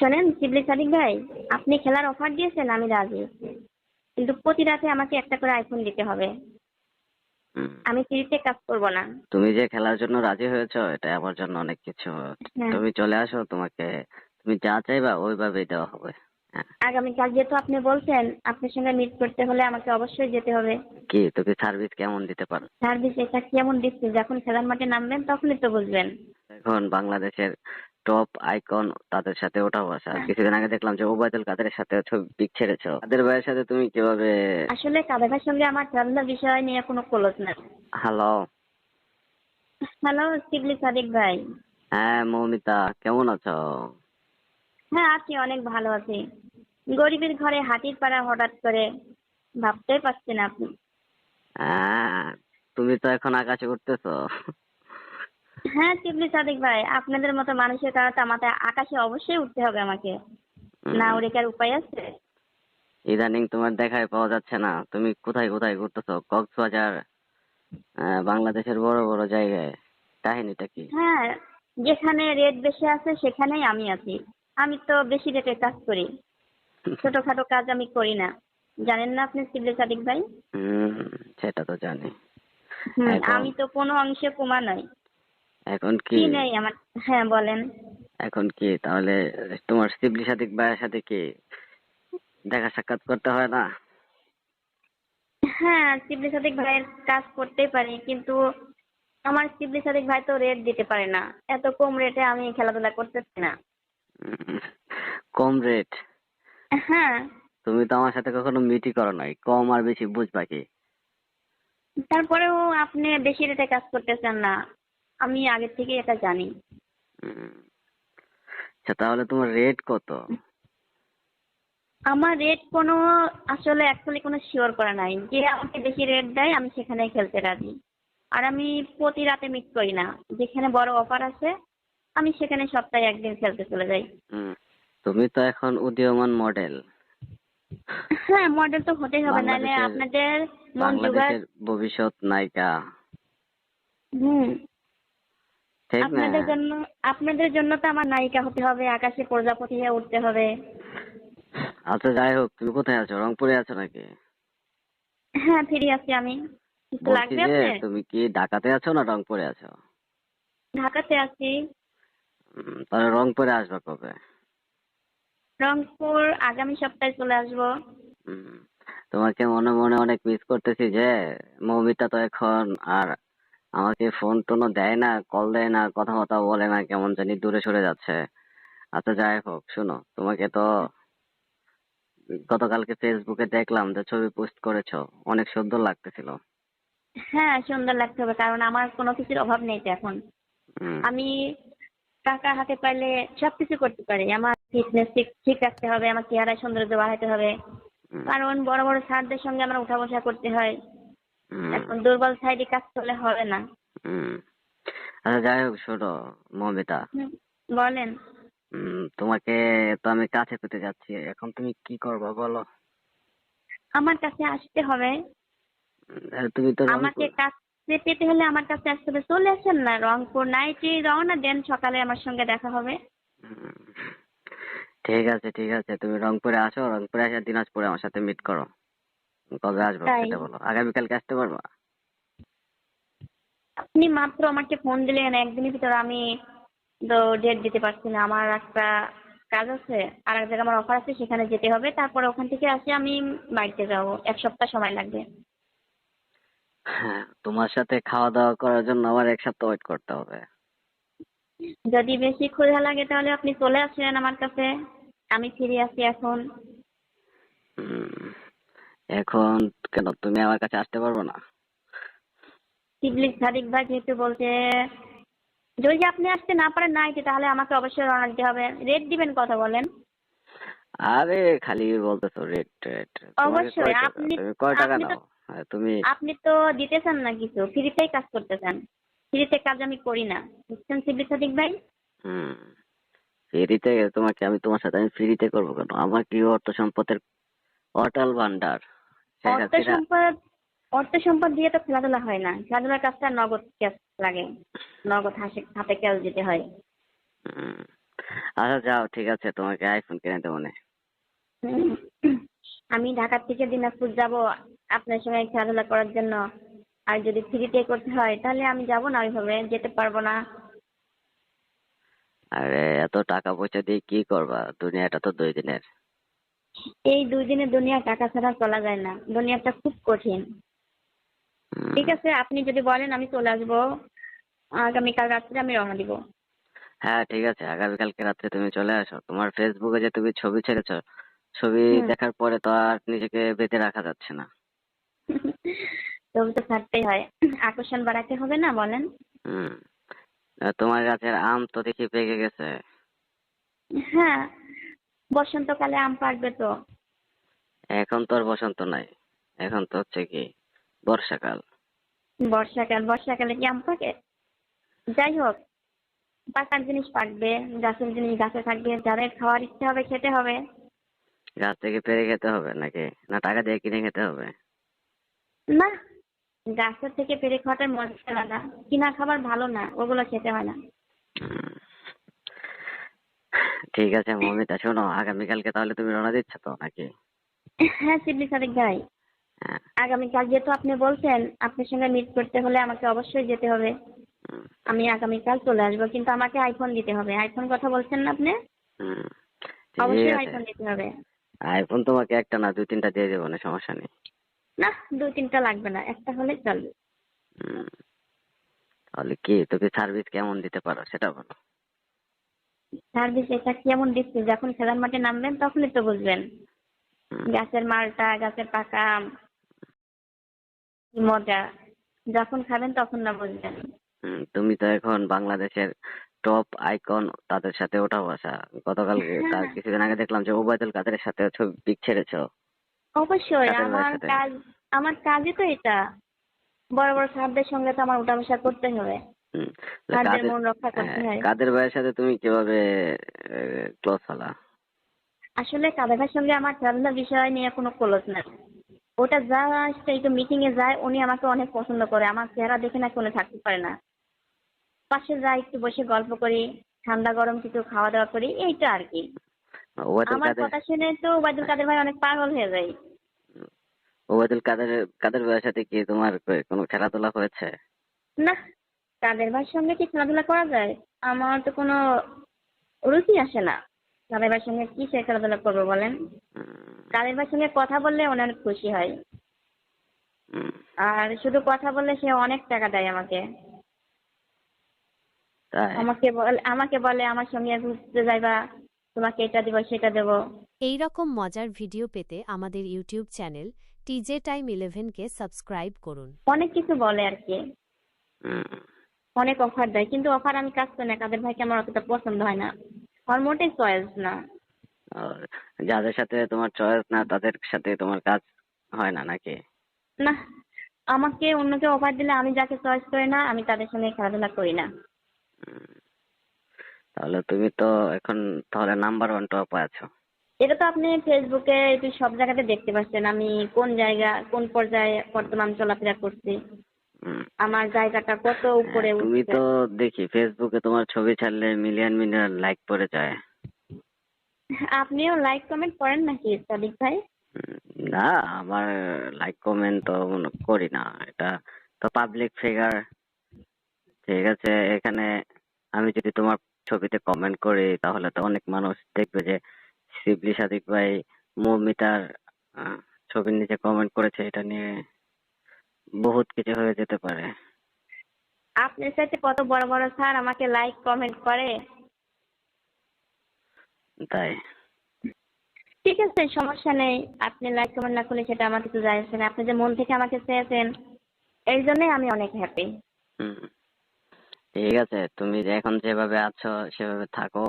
শোনেন শিবলি সাদিক ভাই আপনি খেলার অফার দিয়েছেন আমি রাজি। কিন্তু প্রতি রাতে আমাকে একটা করে আইফোন দিতে হবে। আমি ফ্রিতে কাজ করব না। তুমি যে খেলার জন্য রাজি হয়েছো এটা আমার জন্য অনেক কিছু হ্যাঁ। তুমি চলে আসো তোমাকে তুমি যা চাইবা ওইভাবেই দেওয়া হবে। হ্যাঁ। আগামীকাল যেহেতু আপনি বলছেন আপনার সঙ্গে মিট করতে হলে আমাকে অবশ্যই যেতে হবে। কি তুমি সার্ভিস কেমন দিতে পারো? সার্ভিস এটা কেমন দিচ্ছে যখন খেলার মাঠে নামবেন তখনই তো বুঝবেন। এখন বাংলাদেশের টপ আইকন তাদের সাথে ওঠা বসা হ্যাঁ। কিছুদিন আগে দেখলাম যে ওবায়দুল কাদের সাথে ছবি পিক ছেড়েছো। তাদের ভাইয়ের সাথে তুমি কীভাবে আসলে কাদাভাইয়ের সঙ্গে আমার খেলাধুলার বিষয় নিয়ে কোনো ক্লোজ না হ্যালো হ্যালো শিবলি সাদিক ভাই। হ্যাঁ মৌমিতা কেমন আছো? হ্যাঁ আছি অনেক ভালো আছি। গরিবের ঘরে হাতির পাড়া হঠাৎ করে ভাবতেই পারছেন আপনি। হ্যাঁ তুমি তো এখন আকাশে উঠতেছো। হ্যাঁ শিবলি সাদিক ভাই আপনাদের মতো মানুষের কারণে তো আমাদের আকাশে অবশ্যই উঠতে হবে আমাকে। না উড়ে কি আর উপায় আছে? ইদানিং তোমার দেখায় পাওয়া যাচ্ছে না। তুমি কোথায় কোথায় ঘুরতেছো? কক্সবাজার বাংলাদেশের বড় বড় জায়গায়। কাহিনীটা কি? হ্যাঁ যেখানে রেট বেশি আছে সেখানেই আমি আছি। আমি তো বেশি রেটে কাজ করি। ছোটখাটো কাজ আমি করি না। জানেন না আপনি শিবলি সাদিক ভাই? হুম সেটা তো জানি। আমি তো কোনো অংশে কমা নই। এখন কি? কি নেই আমার? হ্যাঁ বলেন। এখন কি? তাহলে তোমার শিবলি সাদিক ভাইয়ের সাথে কি দেখা সাক্ষাৎ করতে হয় না? হ্যাঁ শিবলি সাদিক ভাইয়ের কাজ করতেই পারি কিন্তু আমার শিবলি সাদিক ভাই তো রেট দিতে পারে না। এত কম রেটে আমি খেলাধুলা করতেছি না। কম রেট হ্যাঁ। তুমি তো আমার সাথে কখনো মিটই করো নাই কম আর বেশি বুঝবা কি? তারপরেও আপনি বেশি রেটে কাজ করতেছেন না। আমি আগে থেকে এটা জানি। আচ্ছা তাহলে তোমার রেট কত? আমার রেট কোনো আসলে অ্যাকচুয়ালি কোনো শিওর করা নাই। যে আমাকে বেশি রেট দেয় আমি সেখানেই খেলতে রাজি। আর আমি প্রতি রাতে মিট করি না। যেখানে বড় অফার আছে আমি সেখানে সপ্তাহে একদিন খেলতে চলে যাই। তুমি তো এখন উদীয়মান মডেল হ্যাঁ মডেল তো হতেই হবে। নাহলে আপনাদের মন বাংলাদেশের ভবিষ্যৎ নায়িকা। হুম। আপনাদের জন্য আপনাদের জন্য তো আমার নায়িকা হতে হবে আকাশে প্রজাপতি হয়ে উঠতে হবে। আচ্ছা যাই হোক তুমি কোথায় আছো? রংপুরে আছো নাকি? হ্যাঁ ফিরে আছি আমি। লাগবে তুমি কি ঢাকাতে আছো না রংপুরে আছো? ঢাকাতে আছি। তাহলে রংপুরে আসবে কবে? রংপুর আগামী সপ্তাহে চলে আসব। তোমাকে মনে মনে অনেক মিস করতেছি যে মৌমিতা তো এখন আর আমাকে ফোন টোনও দেয় না কল দেয় না কথা কথা বলে না কেমন জানি দূরে সরে যাচ্ছে। আচ্ছা যাই হোক শোনো তোমাকে তো গতকালকে ফেসবুকে দেখলাম যে ছবি পোস্ট করেছ অনেক সুন্দর লাগতেছিল। হ্যাঁ সুন্দর লাগতে হবে কারণ আমার কোনো কিছুর অভাব নেই তো এখন। আমি টাকা হাতে পাইলে সবকিছু করতে পারি আমার ফিটনেস ঠিক ঠিক রাখতে হবে আমার চেহারায় সৌন্দর্য বাড়াতে হবে। কারণ বড় বড় স্যারদের সঙ্গে আমার উঠা বসা করতে হয়। এখন দুর্বল সাইডে কাজ করলে হবে না। আচ্ছা যাই হোক শোনো মৌমিতা। বলেন। তোমাকে তো আমি কাছে পেতে যাচ্ছি। এখন তুমি কি করবা বলো? আমার কাছে আসতে হবে। তুমি তো আমাকে কাছে পেতে হলে আমার কাছে আসতে হবে। চলে আসেন না রংপুর নাইটে রওনা দেন সকালে আমার সঙ্গে দেখা হবে। ঠিক আছে ঠিক আছে তুমি রংপুরে আসো। রংপুরে এসে দিনাজপুরে আমার সাথে মিট করো। কবে আসবে তাই। সেটা বলো। আগামীকালকে আসতে পারবা? আপনি মাত্র আমাকে ফোন দিলেন একদিনের ভিতর আমি তো ডেট দিতে পারছি না। আমার একটা কাজ আছে আর এক জায়গায় আমার অফার আছে সেখানে যেতে হবে। তারপরে ওখান থেকে আসে আমি বাড়িতে যাব। এক সপ্তাহ সময় লাগবে। হ্যাঁ তোমার সাথে খাওয়া দাওয়া করার জন্য আমার এক সপ্তাহ ওয়েট করতে হবে। যদি বেশি ক্ষুধা লাগে তাহলে আপনি চলে আসেন আমার কাছে। আমি ফিরে আসি এখন। এখন কেন? তুমি আমার কাছে আসতে পারব না। শিবলিক সাদিক ভাই যেহেতু বলছে যদি আপনি আসতে না পারেন নাইটে তাহলে আমাকে অবশ্যই রওনা দিতে হবে। রেট দিবেন কথা বলেন? আরে খালি বলতেছো রেট রেট অবশ্যই, আপনি- কয় টাকা নাও হ্যাঁ, তুমি আপনি তো দিতেছেন না কিছু ফ্রিতেই কাজ করতেছেন। ফ্রিতে কাজ আমি করি না বুঝছেন শিবলিক সাদিক ভাই? হুম ফ্রিতে তোমাকে আমি তোমার সাথে আমি ফ্রিতে করব কেন? আমার কি অর্থ সম্পদের অটল ভান্ডার অর্থ সম্পদ অর্থ সম্পদ দিয়ে তো খেলাধুলা হয় না। খেলাধুলার কাজটা নগদ ক্যাশ লাগে। নগদ হাসে হাতে ক্যাশ দিতে হয়। আচ্ছা যাও ঠিক আছে তোমাকে আইফোন কিনে দেবো না। আমি ঢাকা থেকে দিনাজপুর যাব আপনার সঙ্গে খেলাধুলা করার জন্য। আর যদি ফ্রিতে করতে হয় তাহলে আমি যাব না ওইভাবে যেতে পারব না। আরে এত টাকা পয়সা দিয়ে কি করবা? দুনিয়াটা তো দুই দিনের এই দুই দিনে দুনিয়া টাকা ছাড়া চলা যায় না। দুনিয়াটা খুব কঠিন। ঠিক আছে আপনি যদি বলেন আমি চলে আসব। আগামীকাল রাত্রে আমি রওনা দিব। হ্যাঁ ঠিক আছে। আগামীকালকে রাত্রে তুমি চলে আসো। তোমার ফেসবুকে যে তুমি ছবি ছেড়েছো ছবি দেখার পরে তো আর নিজেকে বেঁধে রাখা যাচ্ছে না। তবু তো থাকতেই হয়। আকর্ষণ বাড়াতে হবে না বলেন। হুম। তোমার গাছের আম তো দেখি পেকে গেছে। হ্যাঁ বসন্তকালে আম পাকবে তো। এখন তো আর বসন্ত নাই। এখন তো হচ্ছে কি বর্ষাকাল। বর্ষাকাল বর্ষাকালে কি আম পাকে? যাই হোক পাকার জিনিস পাকবে গাছের জিনিস গাছে থাকবে যাদের খাওয়ার ইচ্ছে হবে খেতে হবে। গাছ থেকে পেরে খেতে হবে নাকি? না টাকা দিয়ে কিনে খেতে হবে? না গাছের থেকে পেরে খাওয়াটার মজা আলাদা। কিনা খাবার ভালো না ওগুলো খেতে হয় না। ঠিক আছে মমিতা শোনো আগামীকালকে তাহলে তুমি রওনা দিচ্ছ তো নাকি? হ্যাঁ শিবলি সাদিক ভাই হ্যাঁ। আগামীকাল যেহেতু আপনি বলছেন আপনার সঙ্গে মিট করতে হলে আমাকে অবশ্যই যেতে হবে। আমি আগামীকাল চলে আসব কিন্তু আমাকে আইফোন দিতে হবে। আইফোন কথা বলছেন না আপনি? অবশ্যই আইফোন দিতে হবে। আইফোন তোমাকে একটা না দুই তিনটা দিয়ে দেবো না সমস্যা নেই। না দুই তিনটা লাগবে না একটা হলে চলবে। তাহলে কি তুমি সার্ভিস কেমন দিতে পারো সেটা বলো। সার্ভিস এটা কেমন দিচ্ছে? যখন খেলার মাঠে নামবেন তখনই তো বুঝবেন। গাছের মালটা গাছের পাকা মজা। যখন খাবেন তখন না বুঝবেন। তুমি তো এখন বাংলাদেশের টপ আইকন তাদের সাথে ওঠা বসা গতকাল তার হ্যাঁ। কিছুদিন আগে দেখলাম যে ওবায়দুল কাদের সাথে ছবি পিক ছেড়েছো। অবশ্যই আমার কাজ আমার কাজই তো এটা। বড় বড় সারদের সঙ্গে তো আমার উঠা বসা করতে হবে। কাদের মন রক্ষা করতে হ্যাঁ, কাদের ভাইয়ের সাথে তুমি কীভাবে ক্লোজ হলা? আসলে কাদাভাইয়ের সঙ্গে আমার খেলাধুলার বিষয় নিয়ে কোনো ক্লোজ নাই। ওটা যা আসছে একটু মিটিং এ যায় উনি আমাকে অনেক পছন্দ করে। আমার চেহারা দেখে না কোনো থাকতে পারে না। পাশে যাই একটু বসে গল্প করি ঠান্ডা গরম কিছু খাওয়া দাওয়া করি এইটা আর কি। আমার কথা শুনে তো ওবায়দুল কাদের ভাই অনেক পাগল হয়ে যায়। ওবায়দুল কাদের কাদের ভাইয়ের সাথে কি তোমার কোনো খেলাধুলা হয়েছে? না কাদের ভাইয়ের সঙ্গে কি খেলাধুলা করা যায়? আমার তো কোনো রুচি আসে না। কাদের ভাইয়ের সঙ্গে কি সে খেলাধুলা করব বলেন? ভাইয়ের সঙ্গে কথা বললে উনি অনেক খুশি হয়। আর শুধু কথা বললে সে অনেক টাকা দেয় আমাকে। আমাকে বলে আমাকে বলে আমার সঙ্গে ঘুরতে যাইবা তোমাকে এটা দিব সেটা দেবো। এই রকম মজার ভিডিও পেতে আমাদের YouTube channel TJ time eleven কে সাবস্ক্রাইব করুন। অনেক কিছু বলে আর কি। হুম, অনেক অফার দেয় কিন্তু অফার আমি কাজ করি না কাদের ভাইকে আমার অতটা পছন্দ হয় না। আমার মোটেই চয়েস না। যাদের সাথে তোমার চয়েস না তাদের সাথে তোমার কাজ হয় না নাকি? না আমাকে অন্য কেউ অফার দিলে আমি যাকে চয়েস করি না আমি তাদের সঙ্গে খেলাধুলা করি না। তাহলে তুমি তো এখন তাহলে নাম্বার ওয়ান টপ আছো। এটা তো আপনি ফেসবুকে একটু সব জায়গাতে দেখতে পাচ্ছেন আমি কোন জায়গা কোন পর্যায়ে বর্তমান চলাফেরা করছি। আমার জায়গাটা কত উপরে হ্যাঁ, তুমি তো দেখি ফেসবুকে তোমার ছবি ছাড়লে মিলিয়ন মিলিয়ন লাইক পড়ে যায়। আপনিও লাইক কমেন্ট করেন নাকি সাদিক ভাই? না আমার লাইক কমেন্ট তো করি না। এটা তো পাবলিক ফিগার ঠিক আছে এখানে আমি যদি তোমার ছবিতে কমেন্ট করি তাহলে তো অনেক মানুষ দেখবে যে শিবলি সাদিক ভাই মৌমিতার ছবির নিচে কমেন্ট করেছে এটা নিয়ে বহুত কিছু হয়ে যেতে পারে। আপনার সাথে কত বড় বড় স্যার আমাকে লাইক কমেন্ট করে। তাই? ঠিক আছে সমস্যা নেই। আপনি লাইক কমেন্ট না করলে সেটা আমার কিছু যায় আসে না। আপনি যে মন থেকে আমাকে চেয়েছেন এই জন্যই আমি অনেক হ্যাপি ঠিক আছে তুমি যে এখন যেভাবে আছো সেভাবে থাকো।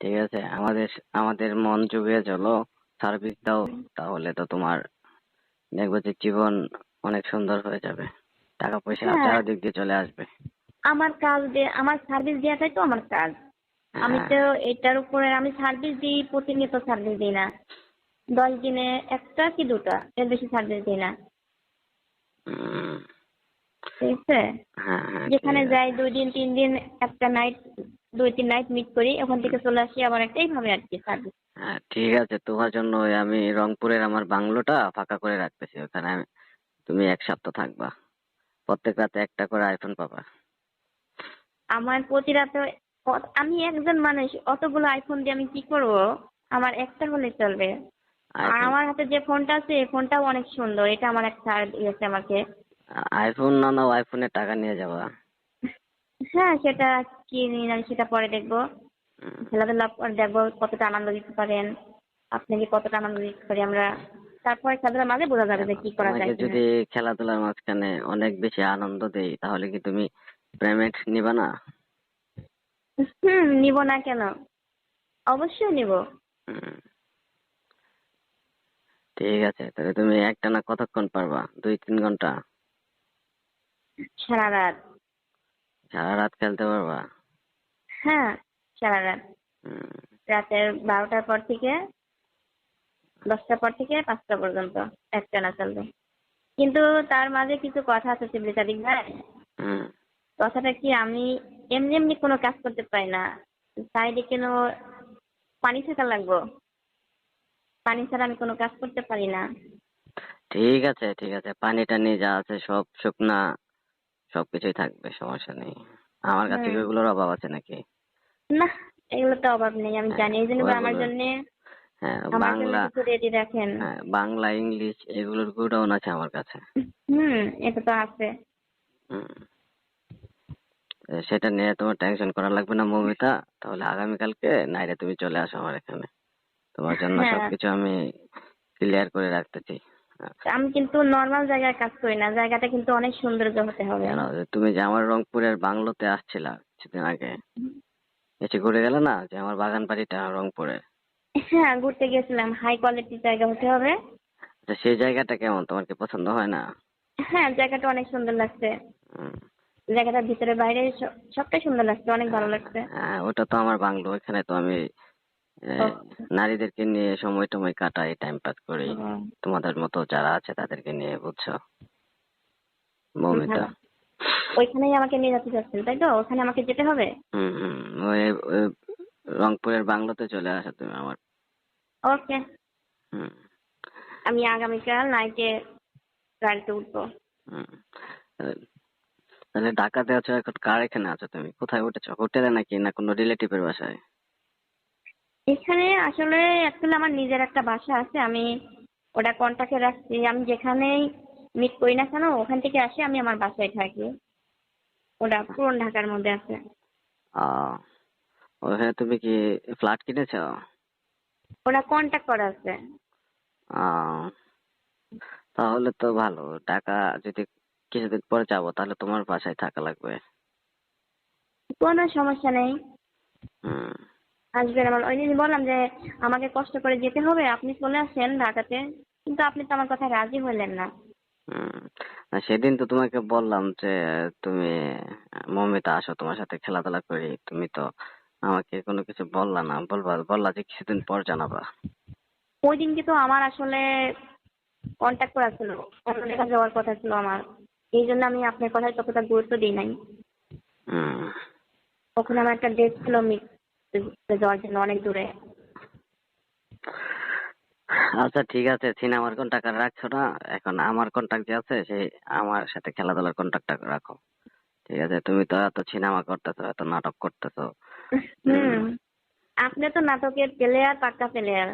ঠিক আছে আমাদের আমাদের মন জুগিয়ে চলো। সার্ভিস দাও তাহলে তো তোমার দেখবে যে জীবন অনেক সুন্দর হয়ে যাবে। টাকা পয়সা হ্যাঁ। চারিদিক দিয়ে চলে আসবে। আমার কাজ দিয়ে আমার সার্ভিস দেওয়াটাই তো আমার কাজ। আমি হ্যাঁ। তো এটার উপরে আমি সার্ভিস দিই প্রতিনিয়ত সার্ভিস দিই না। দশ দিনে একটা কি দুটা? এর বেশি সার্ভিস দিই না। হুম, ঠিক আছে হ্যাঁ হ্যাঁ যেখানে ঠিক আছে। যাই দুই দিন তিন দিন একটা নাইট দুই তিন নাইট মিট করি ওখান থেকে চলে আসি আবার একটা এইভাবে আর কি সার্ভিস হ্যাঁ ঠিক আছে। তোমার জন্য ওই আমি রংপুরের আমার বাংলোটা ফাঁকা করে রাখতেছি ওখানে। আমি তুমি এক সপ্তাহ থাকবা। প্রত্যেক রাতে একটা করে আইফোন পাবা। আমার প্রতি রাতে আমি একজন মানুষ অতগুলো আইফোন দিয়ে আমি কি করব? আমার একটা হলে চলবে। আর আমার হাতে যে ফোনটা আছে এই ফোনটাও অনেক সুন্দর। এটা আমার এক স্যার দিয়েছে আমাকে। আইফোন না নাও আইফোনের টাকা নিয়ে যাবা। হ্যাঁ সেটা কি নিয়ে আমি সেটা পরে দেখব। খেলাধুলা দেখব কতটা আনন্দ দিতে পারেন। আপনাকে কতটা আনন্দ দিতে পারি আমরা। তারপরে খেলাধুলার মাঝে বোঝা যাবে যে কি করা যায় তোমাকে যদি খেলাধুলার মাঝখানে অনেক বেশি আনন্দ দেই তাহলে কি তুমি পেমেন্ট নিবা না? হুম নিব না কেন? অবশ্যই নিব। ঠিক আছে তাহলে তুমি একটানা কতক্ষণ পারবা? দুই তিন ঘণ্টা? সারা রাত। সারা রাত খেলতে পারবা? হ্যাঁ সারা রাত। রাতের বারোটার পর থেকে দশটার পর থেকে পাঁচটা পর্যন্ত একটানা চলবে। কিন্তু তার মাঝে কিছু কথা আছে শিবলি সাদিক ভাই কথাটা কি আমি এমনি এমনি কোনো কাজ করতে পারি না। সাইডে কেন পানি থাকা লাগবো। পানি ছাড়া আমি কোনো কাজ করতে পারি না। ঠিক আছে ঠিক আছে। পানি টানি যা আছে সব শুকনা সবকিছুই থাকবে সমস্যা নেই। আমার কাছে। ওগুলোর অভাব আছে নাকি? না এগুলো তো অভাব নেই আমি হ্যাঁ, জানি এই জন্য আমার জন্য হ্যাঁ বাংলা রেডি রাখেন। হ্যাঁ বাংলা ইংলিশ এগুলোর গুডাউন আছে আমার কাছে। হুম এটা তো আছে। সেটা নিয়ে তোমার টেনশন করা লাগবে না মৌমিতা। তাহলে আগামীকালকে নাইরে তুমি চলে আসো আমার এখানে। তোমার জন্য হ্যাঁ। সবকিছু আমি ক্লিয়ার করে রাখতেছি হ্যাঁ, আমি কিন্তু নর্মাল জায়গায় কাজ করি না জায়গাটা কিন্তু অনেক সৌন্দর্য হতে হবে। তুমি যে আমার রংপুরের বাংলোতে আসছিলা কিছুদিন আগে। এসে ঘুরে গেলে না যে আমার বাগান বাড়িটা রংপুরে হ্যাঁ ঘুরতে গেছিলাম। হাই কোয়ালিটির জায়গা হতে হবে। আচ্ছা সেই জায়গাটা কেমন? তোমার কি পছন্দ হয় না? হ্যাঁ জায়গাটা অনেক সুন্দর লাগছে। জায়গাটার ভিতরে বাইরে সব- সবটাই সুন্দর লাগছে অনেক ভালো লাগছে। হ্যাঁ ওটা তো আমার বাংলো ওখানে তো আমি নারীদেরকে নিয়ে সময় টময় কাটাই টাইম পাস করি। তোমাদের মতো যারা আছে তাদেরকে নিয়ে বুঝছ? মৌমিতা। ওইখানেই আমাকে নিয়ে যেতে চাচ্ছেন তাই তো? ওখানে আমাকে যেতে হবে? হুম হুম। ওই ওই রংপুরের বাংলোতে চলে আসো তুমি আমার ওকে হুম আমি আগামীকাল নাইটে গাড়িতে উঠবো। হুম তাহলে- তাহলে ঢাকাতে আছো এখন কার এখানে আছো তুমি? কোথায় উঠেছো? হোটেলে নাকি না কোনো রিলেটিভের বাসায়? এখানে আসলে অ্যাকচুয়ালি আমার নিজের একটা বাসা আছে আমি ওটা কন্ট্যাক্টে রাখছি। আমি যেখানেই মিট করি না কেন ওখান থেকে আসি আমি আমার বাসায় থাকি। ওটা পুরন ঢাকার মধ্যে আছে। আহ, ওখানে তুমি কি ফ্ল্যাট কিনেছো? ওটা কন্ট্যাক্ট করা আছে। তাহলে তো ভালো। টাকা যদি কিছুদিন পরে যাব তাহলে তোমার বাসায় থাকা লাগবে। কোনো সমস্যা নেই। হুম। আসবেন আমার ওই দিন বললাম যে আমাকে কষ্ট করে যেতে হবে আপনি চলে আসেন ঢাকাতে। কিন্তু আপনি তো আমার কথা রাজি হলেন না। হুম। না, সেদিন তো তোমাকে বললাম যে তুমি মমিতা আসো তোমার সাথে খেলাধুলা করি তুমি তো আমাকে কোনো কিছু বললা না বলবা বললা যে কিছুদিন পর জানাবা। ওই দিনকে তো আমার আসলে কন্ট্যাক্ট করা ছিল অন্য জায়গায় যাওয়ার কথা ছিল আমার। এই জন্য আমি আপনার কথায় ততটা গুরুত্ব দিই নাই। ওখানে আমার একটা ডেট ছিল মিট যাওয়ার জন্য অনেক দূরে। আচ্ছা ঠিক আছে সিনেমার কন্ট্যাক্ট রাখছো না। এখন আমার কন্ট্যাক্ট যে আছে সেই আমার সাথে খেলাধুলার কন্ট্যাক্টটা রাখো। ঠিক আছে? তুমি তো এত সিনেমা করতেছো এত নাটক করতেছো। আপনি তো নাটকের প্লেয়ার পাক্কা প্লেয়ার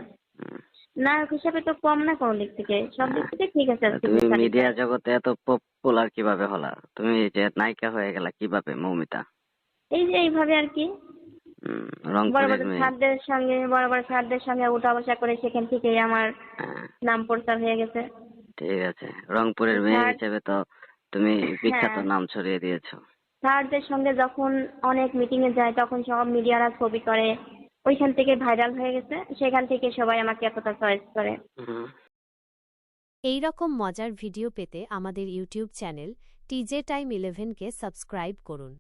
নায়ক হিসাবে তো কম না কোনো দিক থেকে? সব দিক থেকে ঠিক আছে তুমি মিডিয়া জগতে এত পপুলার কীভাবে হলা? তুমি যে নায়িকা হয়ে গেলা কীভাবে মৌমিতা? এই যে এইভাবে আর কি। বড় সঙ্গে বড় বড় স্যারদের সঙ্গে উঠা বসা করে সেখান থেকেই আমার হ্যাঁ, নাম প্রচার হয়ে গেছে। ঠিক আছে। রংপুরের মেয়ে হিসেবে তো তুমি বিখ্যাত হ্যাঁ। নাম ছড়িয়ে দিয়েছ। স্যারদের সঙ্গে যখন অনেক মিটিং এ যায় তখন সব মিডিয়ারা ছবি করে। ওইখান থেকে ভাইরাল হয়ে গেছে। সেখান থেকে সবাই আমাকে এতটা চয়েস করে। হুম। এই রকম মজার ভিডিও পেতে আমাদের ইউটিউব চ্যানেল টিজে টাইম ইলেভেনকে সাবস্ক্রাইব করুন।